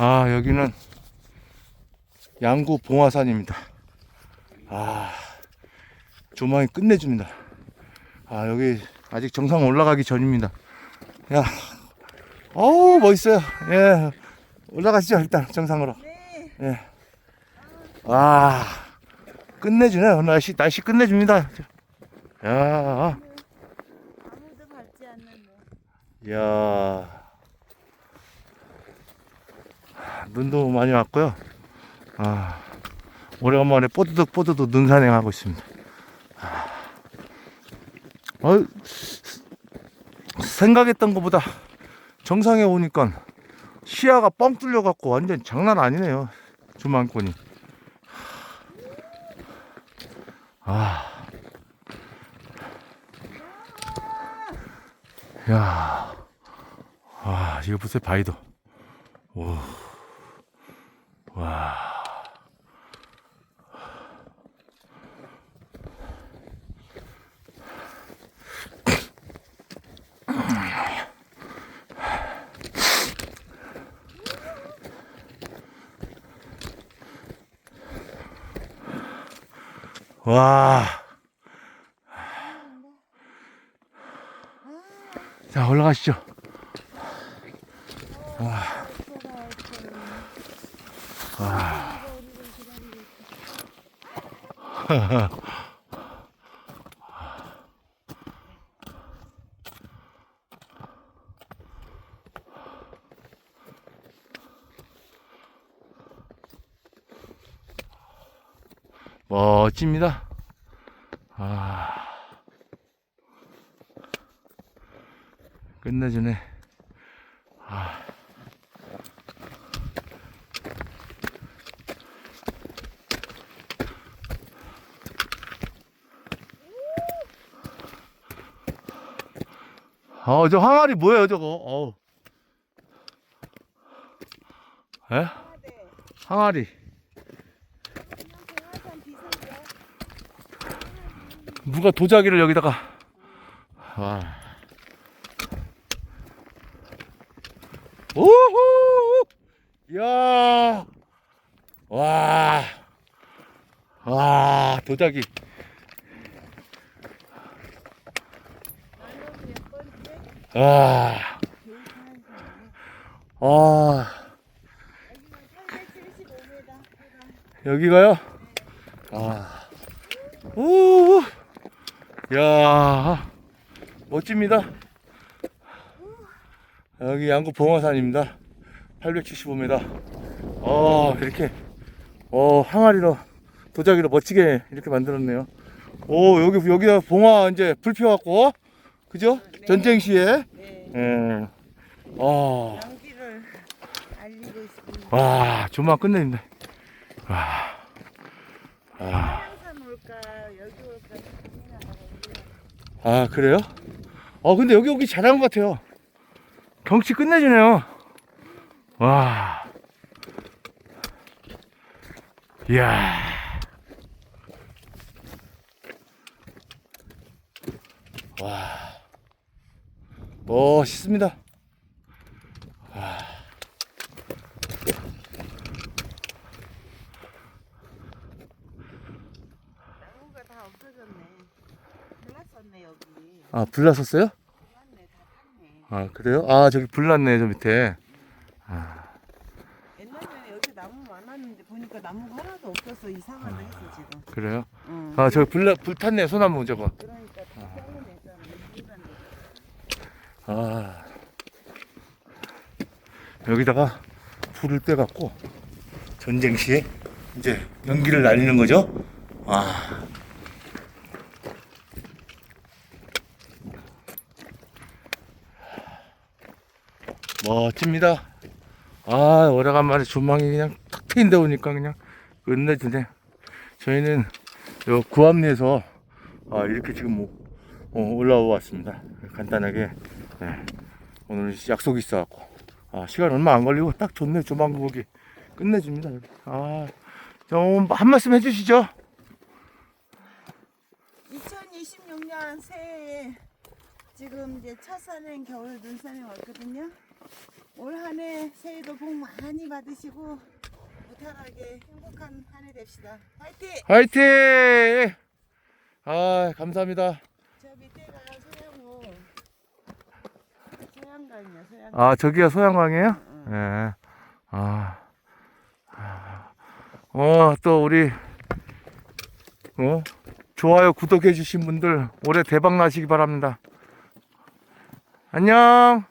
아, 여기는 양구 봉화산입니다. 아, 조망이 끝내줍니다. 아, 여기 아직 정상 올라가기 전입니다. 야, 어우, 멋있어요. 예. 올라가시죠, 일단, 정상으로. 네. 예. 아, 끝내주네. 날씨, 날씨 끝내줍니다. 야, 아무도 밟지 않는데. 야 눈도 많이 왔고요. 아, 오래간만에 뽀드득 뽀드득 눈 산행 하고 있습니다. 아, 어, 생각했던 것보다 정상에 오니까 시야가 뻥 뚫려갖고 완전 장난 아니네요. 조망권이. 아. 야. 와, 이거 보세요, 바위도. 오. 와. 와. 자, 올라가시죠. 멋집니다. 아. 끝내주네. 어, 저 항아리 뭐예요, 저거? 어우. 항아리. 누가 도자기를 여기다가 와. 오호! 야! 와! 와, 도자기. 나는 몇 번째? 와. 아, 375m. 여기가요? 아. 오! 야. 멋집니다. 여기 양구 봉화산입니다. 875m. 어, 이렇게, 어, 항아리로, 도자기로 멋지게 이렇게 만들었네요. 오, 여기, 여기다 봉화 이제 불 펴갖고, 그죠? 네. 전쟁 시에, 네. 예. 어, 알리고 있습니다. 와, 조만 끝내준다. 와, 와. 한산 올까 여기 올까 고민하다가 여기 아, 그래요? 어, 근데 여기 오기 잘한 것 같아요. 경치 끝내주네요. 와. 이야. 와. 멋있습니다. 와. 나무가 다 없어졌네. 몰랐었네 여기. 아, 불 났었어요? 몰랐네 다 탔네. 아, 그래요? 아, 저기 불 났네, 저 밑에. 옛날에는 여기 나무 많았는데 보니까 나무가 하나도 없어서 이상하다 했어 지금. 그래요? 응. 아, 저기 불, 불 탔네, 소나무 저거. 그러니까 다. 아 여기다가 불을 떼갖고 전쟁 시에 이제 연기를 날리는 거죠. 아 멋집니다. 아 오래간만에 조망이 그냥 탁 트인데 오니까 그냥 끝내주네. 저희는 요 구암리에서 아, 이렇게 지금 뭐 어, 올라와 왔습니다. 간단하게 네. 오늘 약속이 있어갖고 아, 시간 얼마 안 걸리고 딱 좋네 조망 보기 끝내줍니다. 여기. 아, 좀한 말씀 해주시죠. 2026년 새해에 지금 이제 첫 산행 겨울 눈산행 왔거든요. 올 한 해 새해도 복 많이 받으시고 무탈하게 행복한 한 해 됩시다. 화이팅! 화이팅! 아, 감사합니다. 저 밑에가 소양호 소양. 아, 저기가 소양강이에요? 응, 예. 아. 아. 어, 또 우리, 어, 좋아요, 구독해 주신 분들 올해 대박 나시기 바랍니다. 안녕.